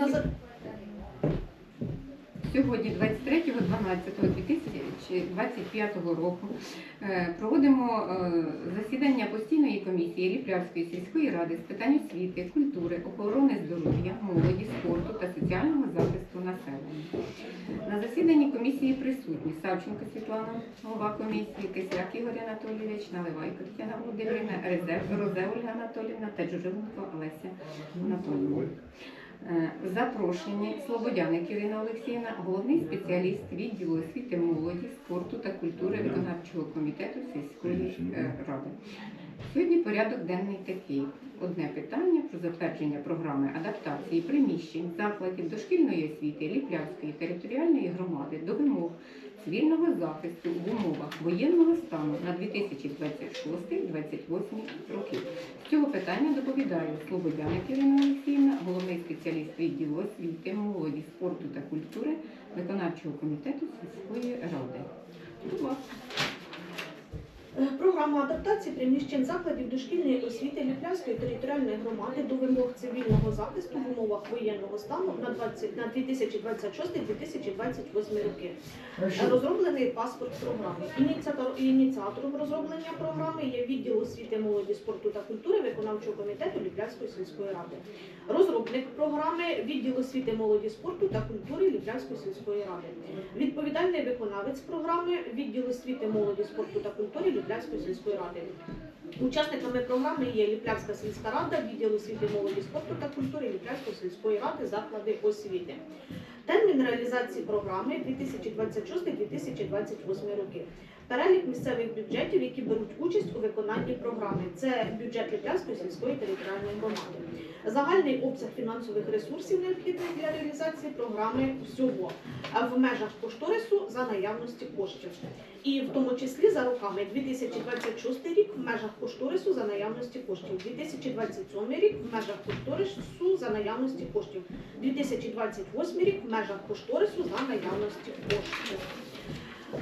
На за- Сьогодні, 23.12.2025 року, е, проводимо е, засідання постійної комісії Ліплявської сільської ради з питань освіти, культури, охорони здоров'я, молоді, спорту та соціального захисту населення. На засіданні комісії присутні Савченко Світлана, голова комісії, Кисляк Ігор Анатолійович, Наливайко Тетяна Володимирівна, Розе Ольга Анатолівна та Джужиленко Олеся Анатолійовна. Е, Запрошені Слободяник Ірина Олексіївна, головний спеціаліст відділу освіти, молоді, спорту та культури виконавчого комітету сільської е, ради. Сьогодні порядок денний такий. Одне питання про затвердження програми адаптації приміщень закладів дошкільної освіти Ліплявської територіальної громади до вимог цивільного захисту в умовах воєнного стану на 2026-2028 роки. З цього питання доповідає Слободяна Ірина Олексіївна, головний спеціаліст відділу освіти, молоді, спорту та культури виконавчого комітету сільської ради. Будь ласка. Е, Програма адаптації приміщень закладів дошкільної освіти Ліплявської територіальної громади до вимог цивільного захисту в умовах воєнного стану на 20 на 2026-2028 роки. Розроблений паспорт програми. Ініціатор, ініціатором розроблення програми є відділ освіти, молоді, спорту та культури виконавчого комітету Ліплявської сільської ради. Розробник програми відділ освіти, молоді, спорту та культури Ліплявської сільської ради. Відповідальний виконавець програми відділ освіти, молоді, спорту та культури Ліплявської сільської ради. Учасниками програми є Ліплянська сільська рада, відділ освіти, молоді, спорту та культури Ліплявської сільської ради, заклади освіти. Термін реалізації програми 2026-2028 роки. Перелік місцевих бюджетів, які беруть участь у виконанні програми. Це бюджет Ліплявської сільської територіальної громади. Загальний обсяг фінансових ресурсів необхідних для реалізації програми всього в межах кошторису за наявності коштів. І в тому числі за роками 2026 рік в межах кошторису за наявності коштів, 2027 рік в межах кошторису за наявності коштів, 2028 рік в межах кошторису за наявності коштів.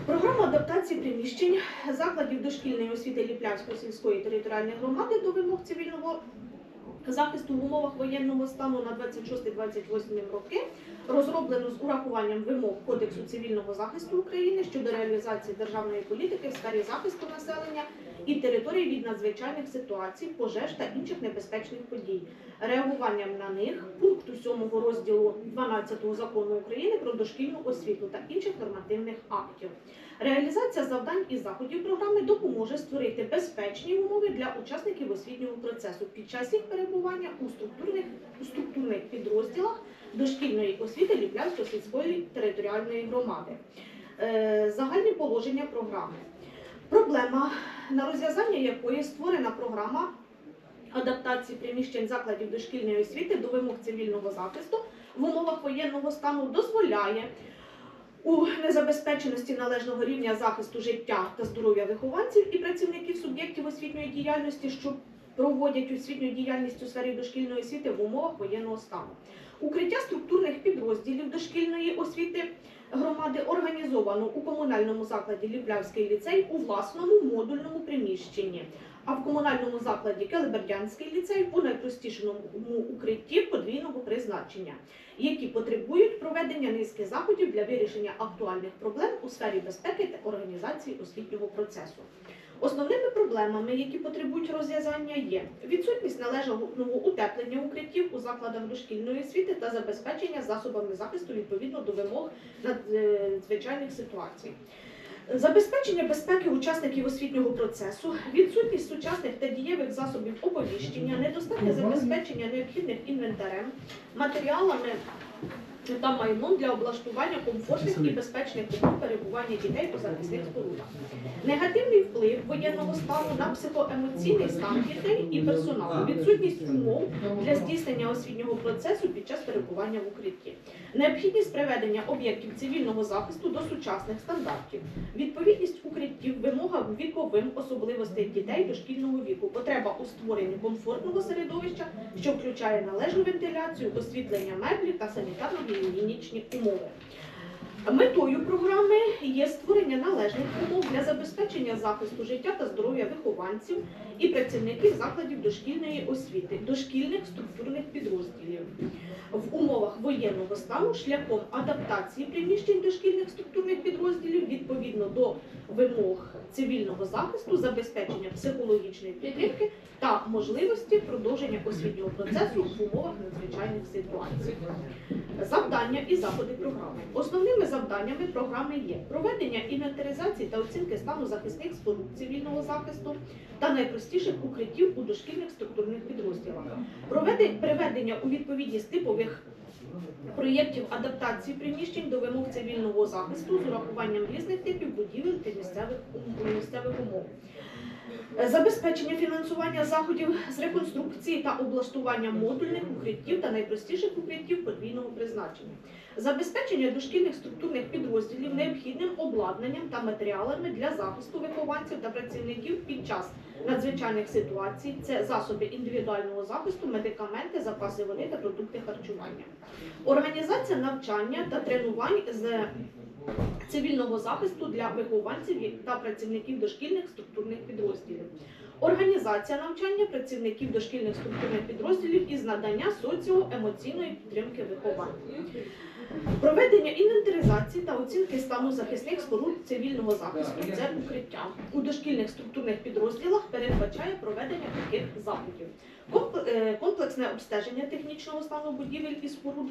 Програма адаптації приміщень закладів дошкільної освіти Ліплявської сільської територіальної громади до вимог цивільного захисту в умовах воєнного стану на 26-28 роки розроблено з урахуванням вимог Кодексу цивільного захисту України щодо реалізації державної політики в сфері захисту населення і території від надзвичайних ситуацій, пожеж та інших небезпечних подій, реагуванням на них пункту 7 розділу 12 закону України про дошкільну освіту та інших нормативних актів. Реалізація завдань і заходів програми допоможе створити безпечні умови для учасників освітнього процесу під час їх перебування у структурних, у структурних підрозділах дошкільної освіти Ліплявської сільської територіальної громади. Е, Загальні положення програми. Проблема, на розв'язання якої створена програма адаптації приміщень закладів дошкільної освіти до вимог цивільного захисту в умовах воєнного стану дозволяє у незабезпеченості належного рівня захисту життя та здоров'я вихованців і працівників суб'єктів освітньої діяльності, що проводять освітню діяльність у сфері дошкільної освіти в умовах воєнного стану. Укриття структурних підрозділів дошкільної освіти громади організовано у комунальному закладі Ліплявський ліцей у власному модульному приміщенні, а в комунальному закладі Келебердянський ліцей у найпростішому укритті подвійного призначення, які потребують проведення низки заходів для вирішення актуальних проблем у сфері безпеки та організації освітнього процесу. Основними проблемами, які потребують розв'язання, є відсутність належного утеплення укриттів у закладах дошкільної освіти та забезпечення засобами захисту відповідно до вимог надзвичайних ситуацій. Забезпечення безпеки учасників освітнього процесу, відсутність сучасних та дієвих засобів оповіщення, недостатнє забезпечення необхідним інвентарем, матеріалами та майном для облаштування комфортних і безпечних умов перебування дітей у захисних спорудах. Негативний вплив воєнного стану на психоемоційний стан дітей і персоналу, відсутність умов для здійснення освітнього процесу під час перебування в укритті, необхідність приведення об'єктів цивільного захисту до сучасних стандартів, відповідність укриттів вимогам віковим особливостей дітей дошкільного віку, потреба у створенні комфортного середовища, що включає належну вентиляцію, освітлення меблів та санітарно-гігієнічні умови. Метою програми є створення належних умов для забезпечення захисту життя та здоров'я вихованців і працівників закладів дошкільної освіти, дошкільних структурних підрозділів в умовах воєнного стану шляхом адаптації приміщень дошкільних структурних підрозділів відповідно до вимог цивільного захисту, забезпечення психологічної підтримки та можливості продовження освітнього процесу в умовах надзвичайних ситуацій. Завдання і заходи програми. Основними завданнями програми є проведення інвентаризації та оцінки стану захисних споруд цивільного захисту та найпростіших укриттів у дошкільних структурних підрозділах, приведення у відповідність типових проєктів адаптації приміщень до вимог цивільного захисту з урахуванням різних типів будівель та місцевих, місцевих умов. Забезпечення фінансування заходів з реконструкції та облаштування модульних укриттів та найпростіших укриттів подвійного призначення. Забезпечення дошкільних структурних підрозділів необхідним обладнанням та матеріалами для захисту вихованців та працівників під час надзвичайних ситуацій. Це засоби індивідуального захисту, медикаменти, запаси води та продукти харчування. Організація навчання та тренувань з цивільного захисту для вихованців та працівників дошкільних структурних підрозділів. Організація навчання працівників дошкільних структурних підрозділів із надання соціо-емоційної підтримки вихованців. Проведення інвентаризації та оцінки стану захисних споруд цивільного захисту це укриття. У дошкільних структурних підрозділах передбачає проведення таких заходів. Е, Комплексне обстеження технічного стану будівель і споруд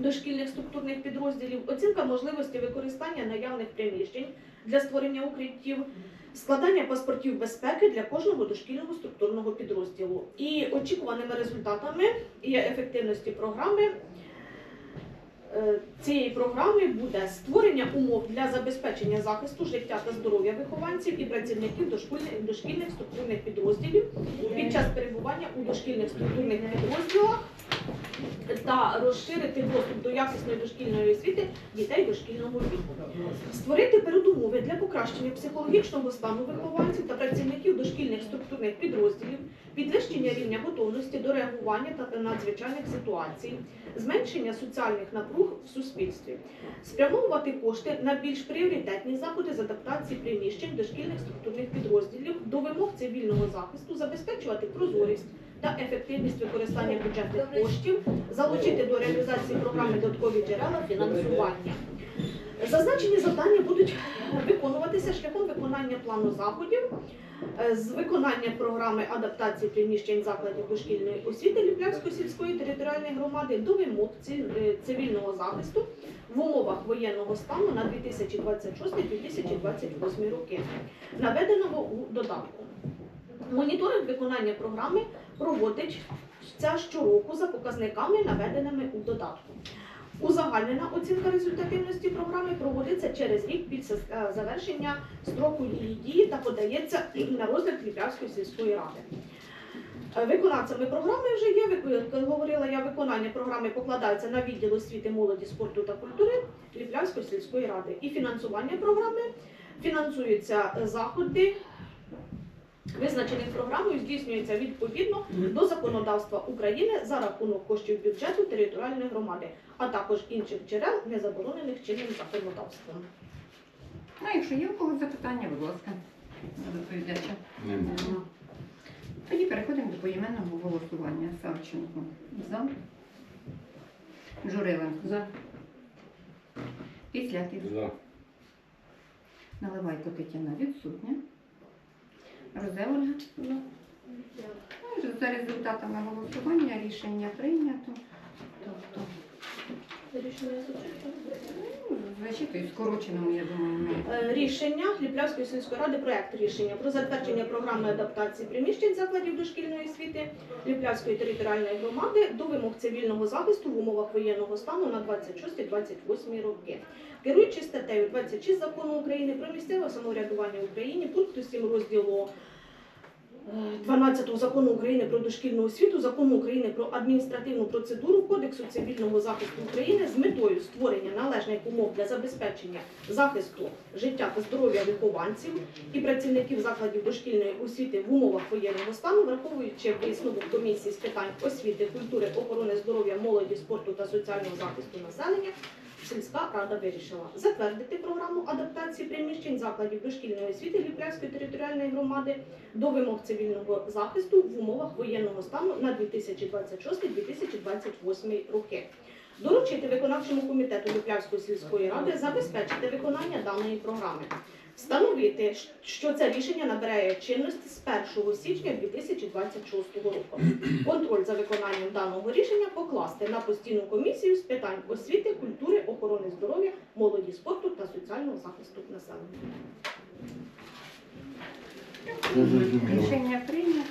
дошкільних структурних підрозділів, оцінка можливості використання наявних приміщень для створення укриттів, складання паспортів безпеки для кожного дошкільного структурного підрозділу. І очікуваними результатами і ефективності програми. е, Цієї програми буде створення умов для забезпечення захисту життя та здоров'я вихованців і працівників дошкільних, дошкільних структурних підрозділів під час перебування у дошкільних структурних підрозділах та розширити доступ до якісної дошкільної освіти дітей дошкільного віку. Створити передумови для покращення психологічного стану вихованців та працівників дошкільних структурних підрозділів, підвищення рівня готовності до реагування та надзвичайних ситуацій, зменшення соціальних напруг в суспільстві, спрямовувати кошти на більш пріоритетні заходи з адаптації приміщень дошкільних структурних підрозділів до вимог цивільного захисту, забезпечувати прозорість та ефективність використання бюджетних коштів, залучити до реалізації програми додаткові джерела фінансування. Зазначені завдання будуть виконуватися шляхом виконання плану заходів е, з виконання програми адаптації приміщень закладів дошкільної освіти Ліплянської сільської територіальної громади до вимог е, цивільного захисту в умовах воєнного стану на 2026-2028 роки, наведеного у додатку. Моніторинг виконання програми проводиться щороку за показниками, наведеними у додатку. Узагальнена оцінка результативності програми проводиться через рік після е, завершення строку її дії та подається на розгляд Ліп'янської сільської ради. Е, Виконавцями програми вже є, як говорила я, виконання програми покладається на відділ освіти, молоді, спорту та культури Ліплянської сільської ради. І фінансування програми фінансуються е, заходи, визначених програмою, здійснюється відповідно до законодавства України за рахунок коштів бюджету територіальної громади, а також інших джерел, не заборонених чинним законодавством. Ну, якщо є у когось запитання, будь ласка, до доповідача. Нема. Тоді переходимо до поіменного голосування. Савченко за. Журиленко за. Післятів. За. Наливайко Тетяна відсутня. Розе Ольга. Ну, За результатами голосування рішення прийнято. Тобто, ну, зачитую скороченому, я думаю, ми. Е, Рішення Ліплявської сільської ради, проект рішення про затвердження програми адаптації приміщень закладів дошкільної освіти Ліплявської територіальної громади до вимог цивільного захисту в умовах воєнного стану на 26-28 роки. Керуючи статтею 26 закону України про місцеве самоврядування в Україні, пункту 7 розділу 12 закону України про дошкільну освіту, закону України про адміністративну процедуру Кодексу цивільного захисту України з метою створення належних умов для забезпечення захисту життя та здоров'я вихованців і працівників закладів дошкільної освіти в умовах воєнного стану, враховуючи висновок комісії з питань освіти, культури, охорони здоров'я, молоді, спорту та соціального захисту населення, сільська рада вирішила затвердити програму адаптації приміщень закладів дошкільної освіти Ліплявської територіальної громади до вимог цивільного захисту в умовах воєнного стану на 2026-2028 роки. Доручити виконавчому комітету Ліплявської сільської ради забезпечити виконання даної програми. Встановити, що це рішення набирає чинності з 1 січня 2026 року. Контроль за виконанням даного рішення покласти на постійну комісію з питань освіти, культури, охорони здоров'я, молоді, спорту та соціального захисту населення. Рішення прийнято.